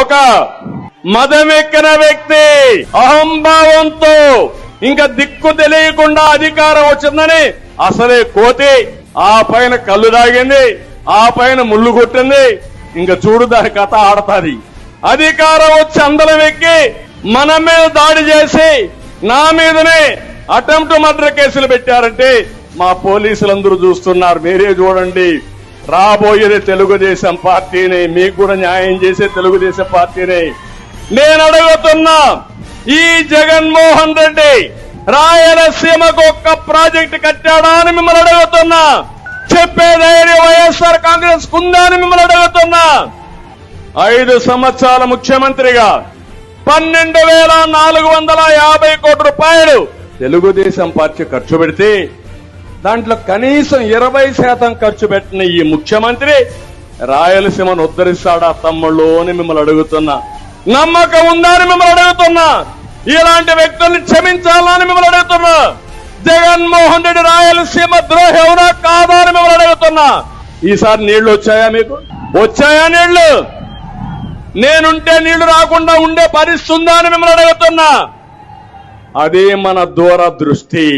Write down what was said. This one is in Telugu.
ఒక మదమెక్కిన వ్యక్తి అహంభావంతో ఇంకా దిక్కు తెలియకుండా అధికారం వచ్చిందని అసలే కోతి ఆ పైన కళ్ళు దాగింది ఆ పైన ముళ్ళు కొట్టింది. ఇంకా చూడు దాని కథ ఆడతాది. అధికారం వచ్చి అందరం ఎక్కి మన మీద దాడి చేసి నా మీదనే అటెంప్ట్ మర్డర్ కేసులు పెట్టారంటే మా పోలీసులందరూ చూస్తున్నారు. మీరే చూడండి. రాబోయేది తెలుగుదేశం పార్టీని మీకు కూడా న్యాయం చేసే తెలుగుదేశం పార్టీని. నేను అడుగుతున్నా ఈ జగన్మోహన్ రెడ్డి రాయలసీమకు ఒక్క ప్రాజెక్టు కట్టాడా అని మిమ్మల్ని అడుగుతున్నా. చెప్పే ధైర్యం వైఎస్ఆర్ కాంగ్రెస్ కుందా అని మిమ్మల్ని అడుగుతున్నా. ఐదు సంవత్సరాల ముఖ్యమంత్రిగా పన్నెండు వేల నాలుగు వందల యాభై కోట్ల రూపాయలు తెలుగుదేశం పార్టీ ఖర్చు పెడితే దాంట్లో కనీసం ఇరవై శాతం ఖర్చు పెట్టిన ఈ ముఖ్యమంత్రి రాయలసీమను ఉద్ధరిస్తాడా తమ్ముళ్ళు అని మిమ్మల్ని అడుగుతున్నా. నమ్మకం ఉందా అని మిమ్మల్ని అడుగుతున్నా. ఇలాంటి వ్యక్తుల్ని క్షమించాలా అని మిమ్మల్ని అడుగుతున్నా. జగన్మోహన్ రెడ్డి రాయలసీమ ద్రోహి ఎవరా కాదా అని మిమ్మల్ని అడుగుతున్నా. ఈసారి నీళ్ళు వచ్చాయా మీకు? వచ్చాయా నీళ్ళు? నేనుంటే నీళ్ళు రాకుండా ఉండే పరిస్థితి ఉందా అని మిమ్మల్ని అడుగుతున్నా. అదే మన దూరదృష్టి.